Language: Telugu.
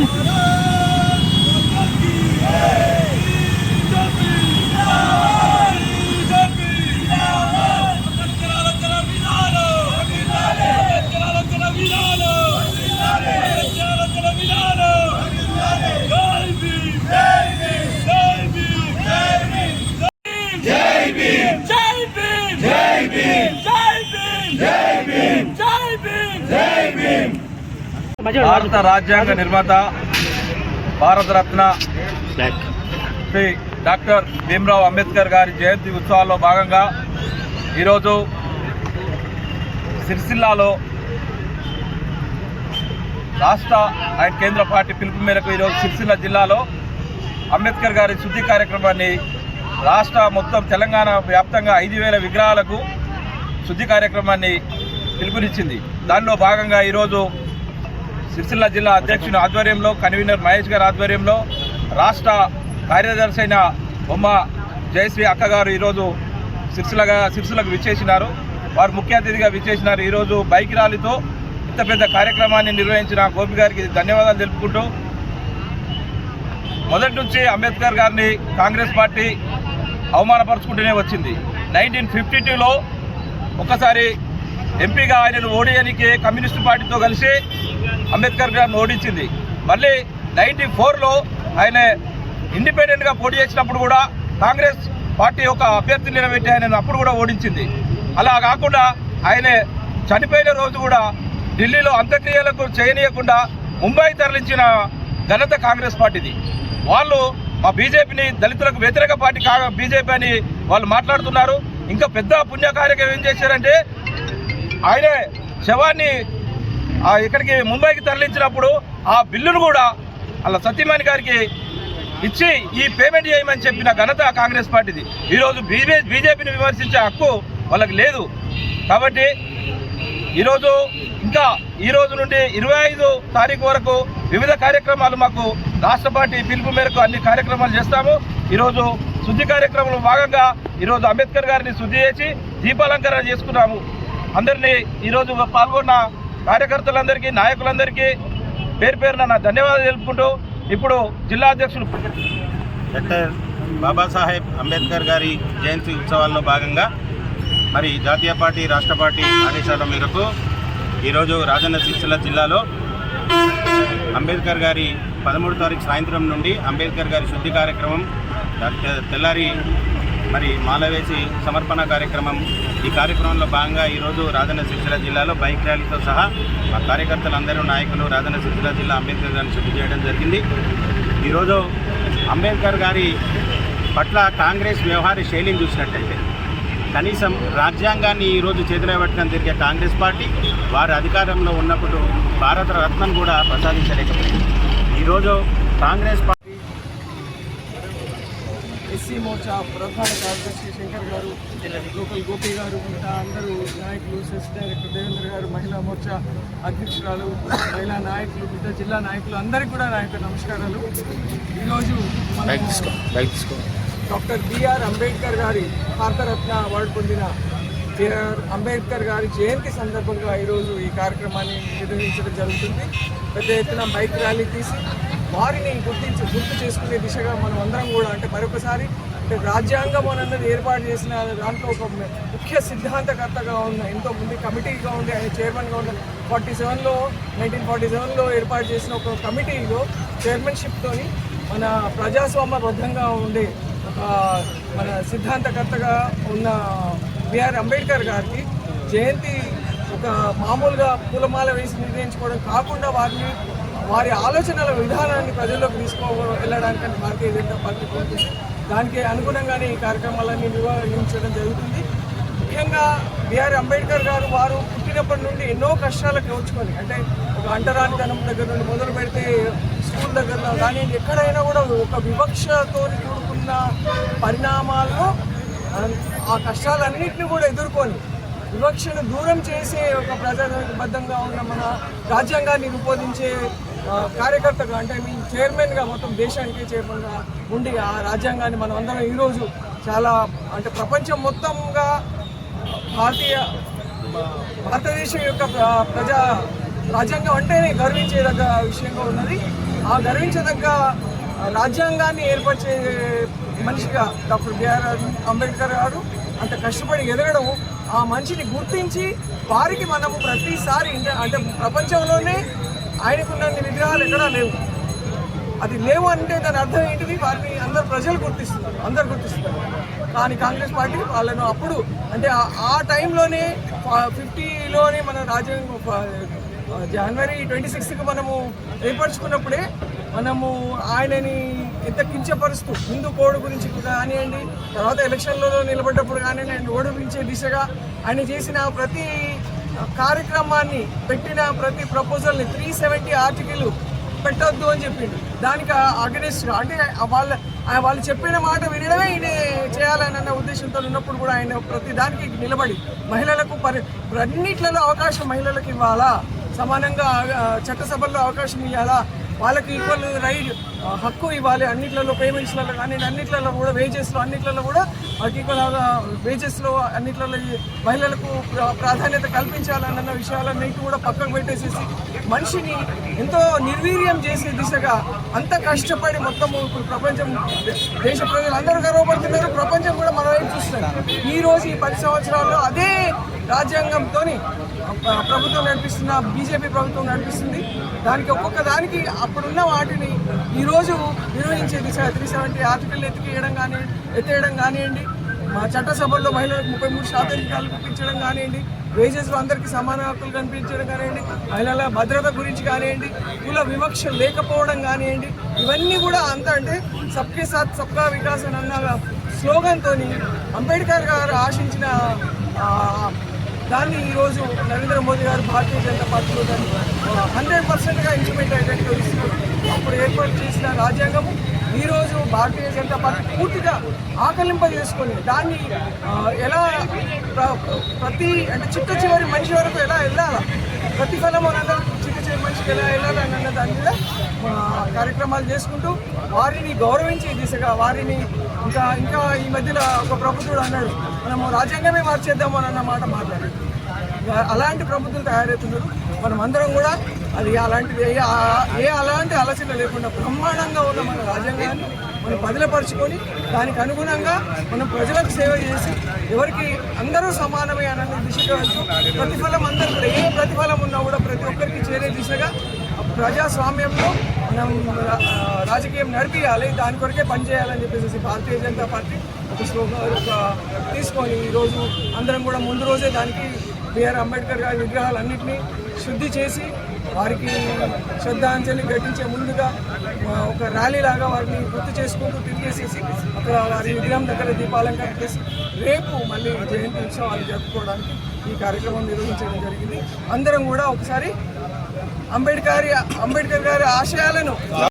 Yun. భారత రాజ్యాంగ నిర్మాత భారతరత్న శ్రీ డాక్టర్ భీమ్రావ్ అంబేద్కర్ గారి జయంతి ఉత్సవాల్లో భాగంగా ఈరోజు సిరిసిల్లాలో రాష్ట్ర అండ్ కేంద్ర పార్టీ పిలుపు మేరకు ఈరోజు సిరిసిల్ల జిల్లాలో అంబేద్కర్ గారి శుద్ధి కార్యక్రమాన్ని రాష్ట్ర మొత్తం తెలంగాణ వ్యాప్తంగా ఐదు వేల విగ్రహాలకు శుద్ధి కార్యక్రమాన్ని పిలుపునిచ్చింది. దానిలో భాగంగా ఈరోజు సిరిసిల్ల జిల్లా అధ్యక్షుని ఆధ్వర్యంలో కన్వీనర్ మహేష్ గారి ఆధ్వర్యంలో రాష్ట్ర కార్యదర్శి అయిన బొమ్మ జయశ్రీ అక్కగారు ఈరోజు సిరిసిల్లగా సిరిసిల్లకు విచ్చేసినారు. వారు ముఖ్య అతిథిగా విచ్చేసినారు. ఈరోజు బైక్ ర్యాలీతో ఇంత పెద్ద కార్యక్రమాన్ని నిర్వహించిన గోపి గారికి ధన్యవాదాలు తెలుపుకుంటూ మొదటి నుంచి అంబేద్కర్ గారిని కాంగ్రెస్ పార్టీ అవమానపరుచుకుంటూనే వచ్చింది. నైన్టీన్ ఫిఫ్టీ టూలో ఒకసారి ఎంపీగా ఆయనను ఓడియనికి కమ్యూనిస్టు పార్టీతో కలిసి అంబేద్కర్ గారిని ఓడించింది. మళ్ళీ నైన్టీ ఫోర్లో ఆయన ఇండిపెండెంట్గా పోటీ చేసినప్పుడు కూడా కాంగ్రెస్ పార్టీ ఒక అభ్యర్థిని నిలబెట్టి ఆయనను అప్పుడు కూడా ఓడించింది. అలా కాకుండా ఆయన చనిపోయిన రోజు కూడా ఢిల్లీలో అంత్యక్రియలకు చేయనీయకుండా ముంబై తరలించిన ఘనత కాంగ్రెస్ పార్టీది. వాళ్ళు మా బీజేపీని దళితులకు వ్యతిరేక పార్టీ కా బీజేపీ అని వాళ్ళు మాట్లాడుతున్నారు. ఇంకా పెద్ద పుణ్య కార్యక్రమం ఏం చేశారంటే ఆయనే శవాన్ని ఇక్కడికి ముంబైకి తరలించినప్పుడు ఆ బిల్లును కూడా అలా సత్యమణి గారికి ఇచ్చి ఈ పేమెంట్ చేయమని చెప్పిన ఘనత కాంగ్రెస్ పార్టీది. ఈరోజు బీజే బీజేపీని విమర్శించే హక్కు వాళ్ళకి లేదు. కాబట్టి ఈరోజు ఇంకా ఈరోజు నుండి ఇరవై ఐదు తారీఖు వరకు వివిధ కార్యక్రమాలు మాకు రాష్ట్ర పార్టీ పిలుపు మేరకు అన్ని కార్యక్రమాలు చేస్తాము. ఈరోజు శుద్ధి కార్యక్రమంలో భాగంగా ఈరోజు అంబేద్కర్ గారిని శుద్ధి చేసి దీపాలంకరణ చేసుకున్నాము. అందరినీ ఈరోజు పాల్గొన్న కార్యకర్తలందరికీ నాయకులందరికీ పేరు పేరున నా ధన్యవాదాలు తెలుపుకుంటూ ఇప్పుడు జిల్లా అధ్యక్షుడు డాక్టర్ బాబాసాహెబ్ అంబేద్కర్ గారి జయంతి ఉత్సవాల్లో భాగంగా మరి జాతీయ పార్టీ రాష్ట్ర పార్టీ ఆదేశాల మేరకు ఈరోజు రాజన్న సిరిసిల్ల జిల్లాలో అంబేద్కర్ గారి పదమూడు తారీఖు సాయంత్రం నుండి అంబేద్కర్ గారి శుద్ధి కార్యక్రమం డాక్టర్ తెల్లారి మరి మాల వేసి సమర్పణ కార్యక్రమం ఈ కార్యక్రమంలో భాగంగా ఈరోజు రాజన్న సిరిసిల్ల జిల్లాలో బైక్ ర్యాలీతో సహా మా కార్యకర్తలందరూ నాయకులు రాజన్న సిరిసిల్ల జిల్లా అంబేద్కర్ గారిని శుద్ధి చేయడం జరిగింది. ఈరోజు అంబేద్కర్ గారి పట్ల కాంగ్రెస్ వ్యవహార శైలిని చూసినట్టయితే కనీసం రాజ్యాంగాన్ని ఈరోజు చేతిలో పెట్టుకొని తిరిగే కాంగ్రెస్ పార్టీ వారు అధికారంలో ఉన్నప్పుడు భారత రత్నం కూడా ప్రసాదించలేకపోయింది. ఈరోజు కాంగ్రెస్ పార్టీ ఎస్సీ మోర్చా ప్రధాన కార్యదర్శి శంకర్ గారు లోకల్ గోపి గారు ఇంకా అందరూ నాయకులు సెస్ డైరెక్టర్ దేవేంద్ర గారు మహిళా మోర్చా అధ్యక్షురాలు మహిళా నాయకులు బిడ్డ జిల్లా నాయకులు అందరికీ కూడా నా యొక్క నమస్కారాలు. ఈరోజు డాక్టర్ బిఆర్ అంబేద్కర్ గారి భారతరత్న అవార్డు పొందిన అంబేద్కర్ గారి జయంతి సందర్భంగా ఈరోజు ఈ కార్యక్రమాన్ని నిర్వహించడం జరుగుతుంది. పెద్ద ఎత్తున బైక్ ర్యాలీ తీసి వారిని గుర్తించి గుర్తు చేసుకునే దిశగా మనం అందరం కూడా అంటే మరొకసారి అంటే రాజ్యాంగం అన్నది ఏర్పాటు చేసిన దాంట్లో ఒక ముఖ్య సిద్ధాంతకర్తగా ఉన్న ఎంతో ముందు కమిటీగా ఉండే ఆయన చైర్మన్గా ఉన్న ఫార్టీ సెవెన్లో నైన్టీన్ ఫార్టీ సెవెన్లో ఏర్పాటు చేసిన ఒక కమిటీలో చైర్మన్షిప్తోని మన ప్రజాస్వామ్యబద్ధంగా ఉండే ఒక మన సిద్ధాంతకర్తగా ఉన్న బిఆర్ అంబేద్కర్ గారికి జయంతి ఒక మామూలుగా పూలమాల వేసి నిర్ణయించుకోవడం కాకుండా వారిని వారి ఆలోచనల విధానాన్ని ప్రజల్లోకి తీసుకో వెళ్ళడానికి భారతీయ జనతా పార్టీ కోరుతుంది. దానికి అనుగుణంగానే ఈ కార్యక్రమాలన్నీ నిర్వహించడం జరుగుతుంది. ముఖ్యంగా బిఆర్ అంబేద్కర్ గారు వారు పుట్టినప్పటి నుండి ఎన్నో కష్టాలకు ఓర్చుకొని అంటే ఒక అంటరానితనం దగ్గర నుండి మొదలు పెడితే స్కూల్ దగ్గరలో కానీ ఎక్కడైనా కూడా ఒక వివక్షతో కూడుకున్న పరిణామాల్లో ఆ- కష్టాలన్నింటినీ కూడా ఎదుర్కొని వివక్షను దూరం చేసే ఒక ప్రజాబద్ధంగా ఉన్న మన రాజ్యాంగాన్ని రూపొందించే కార్యకర్తగా అంటే మీ చైర్మన్గా మొత్తం దేశానికి చైర్మన్గా ఉండి ఆ రాజ్యాంగాన్ని మనం అందరం ఈరోజు చాలా అంటే ప్రపంచం మొత్తంగా భారతీయ భారతదేశం యొక్క ప్రజా రాజ్యాంగం అంటేనే గర్వించేదగ్గ విషయంగా ఉన్నది. ఆ గర్వించదగ్గ రాజ్యాంగాన్ని ఏర్పరిచే మనిషిగా డాక్టర్ బిఆర్ అంబేద్కర్ గారు అంత కష్టపడి ఎదగడం ఆ మనిషిని గుర్తించి వారికి మనము ప్రతిసారి అంటే ప్రపంచంలోనే ఆయనకున్న విగ్రహాలు ఎక్కడా లేవు. అది లేవు అంటే దాని అర్థం ఏంటిది? వారిని అందరు ప్రజలు గుర్తిస్తున్నారు అందరు గుర్తిస్తున్నారు. కానీ కాంగ్రెస్ పార్టీ వాళ్ళను అప్పుడు అంటే ఆ- టైంలోనే ఫిఫ్టీలోనే మన రాజ్యాంగం జనవరి ట్వంటీ సిక్స్త్కి మనము ఏర్పరచుకున్నప్పుడే మనము ఆయనని ఎంత కించపరుస్తూ హిందూ కోడ్ గురించి కానివ్వండి తర్వాత ఎలక్షన్లలో నిలబడ్డప్పుడు కానివ్వండి ఆయన ఓడిపించే దిశగా ఆయన చేసిన ప్రతి కార్యక్రమాన్ని పెట్టిన ప్రతి ప్రపోజల్ని త్రీ సెవెంటీ ఆర్టికల్ పెట్టొద్దు అని చెప్పిండు. దానికి అగనెస్ట్ అంటే వాళ్ళ వాళ్ళు చెప్పిన మాట వినడమే ఈయన చేయాలని అన్న ఉద్దేశంతో ఉన్నప్పుడు కూడా ఆయన ప్రతి దానికి నిలబడి మహిళలకు పరి అన్నిట్లలో అవకాశం మహిళలకు ఇవ్వాలా? సమానంగా చట్టసభల్లో అవకాశం ఇవ్వాలా వాళ్ళకి ఈక్వల్ రైట్ హక్కు ఇవ్వాలి. అన్నిట్లలో పేమెంట్స్లలో కానీ అన్నిట్లలో కూడా వేజెస్లో అన్నిట్లలో కూడా వాళ్ళకి ఈక్వల్ వేజెస్లో అన్నిట్లలో మహిళలకు ప్రాధాన్యత కల్పించాలన్న విషయాలన్నిటి కూడా పక్కకు పెట్టేసేసి మనిషిని ఎంతో నిర్వీర్యం చేసే దిశగా అంత కష్టపడి మొత్తము ఇప్పుడు ప్రపంచం దేశ ప్రజలు అందరూ గర్వపడుతున్నారు. ప్రపంచం కూడా మన వైపు చూస్తున్నారు ఈ రోజు ఈ పది సంవత్సరాల్లో అదే రాజ్యాంగంతో ప్రభుత్వం నడిపిస్తున్న బీజేపీ ప్రభుత్వం నడిపిస్తుంది. దానికి ఒక్కొక్క దానికి అప్పుడున్న వాటిని ఈరోజు నిర్వహించే దిశ త్రీ సెవెంటీ ఆర్టికల్ ఎత్తికేయడం కానీ ఎత్తేయడం కానివ్వండి మా చట్టసభల్లో మహిళలకు ముప్పై మూడు శాతం కల్పించడం కానివ్వండి వేజెస్లో అందరికీ సమాన హక్కులు కనిపించడం కానివ్వండి మహిళల భద్రత గురించి కానివ్వండి కుల వివక్ష లేకపోవడం కానివ్వండి ఇవన్నీ కూడా అంత అంటే సబ్కే సాత్ సబ్కా వికాస్ అన్న స్లోగన్తో అంబేద్కర్ గారు ఆశించిన దాన్ని ఈరోజు నరేంద్ర మోదీ గారు భారతీయ జనతా పార్టీలో దాన్ని హండ్రెడ్ పర్సెంట్గా ఇంప్లిమెంట్ అయ్యేటట్టు ఇస్తున్నారు అప్పుడు ఏర్పాటు చేసిన రాజ్యాంగము ఈరోజు భారతీయ జనతా పార్టీ పూర్తిగా ఆకలింప చేసుకొని దాన్ని ఎలా ప్ర- ప్రతి అంటే చిట్ట చివరి మనిషి వరకు ఎలా వెళ్ళాలా? ప్రతిఫలం అనగా చిట్ట చివరి మనిషికి ఎలా వెళ్ళాలని అన్న దాని మీద కార్యక్రమాలు చేసుకుంటూ వారిని గౌరవించే దిశగా వారిని ఇంకా ఇంకా ఈ మధ్యలో ఒక ప్రభుత్వుడు అన్నాడు మనము రాజ్యాంగమే మార్చేద్దాము అన్న మాట మాట్లాడారు. అలాంటి ప్రభుత్వం తయారవుతున్నారు. మనం అందరం కూడా అది అలాంటిది ఏ ఏ అలాంటి ఆలోచన లేకుండా బ్రహ్మాండంగా ఉన్న మన రాజ్యాంగాన్ని మనం బదిలపరుచుకొని దానికి అనుగుణంగా మనం ప్రజలకు సేవ చేసి ఎవరికి అందరూ సమానమే అన్న దిశగా వెళ్తూ ప్రతిఫలం అందరూ కూడా ఏ ప్రతిఫలం ఉన్నా కూడా ప్రతి ఒక్కరికి చేరే దిశగా ప్రజాస్వామ్యంలో మనం రా- రాజకీయం నడిపియాలి దాని కొరకే పనిచేయాలని చెప్పేసి భారతీయ జనతా పార్టీ ఒక స్లోగన్ ఒక తీసుకొని ఈరోజు అందరం కూడా ముందు రోజే దానికి బిఆర్ అంబేద్కర్ గారి విగ్రహాలన్నింటినీ శుద్ధి చేసి వారికి శ్రద్ధాంజలి ఘటించే ముందుగా ఒక ర్యాలీ లాగా వారిని గుర్తు చేసుకుంటూ తిరిగేసేసి అక్కడ వారి విగ్రహం దగ్గర దీపాలంకరణ చేసి రేపు మళ్ళీ జయంతి ఉత్సవాలు జరుపుకోవడానికి ఈ కార్యక్రమం నిర్వహించడం జరిగింది. అందరం కూడా ఒకసారి అంబేద్కర్ అంబేద్కర్ గారి ఆశయాలను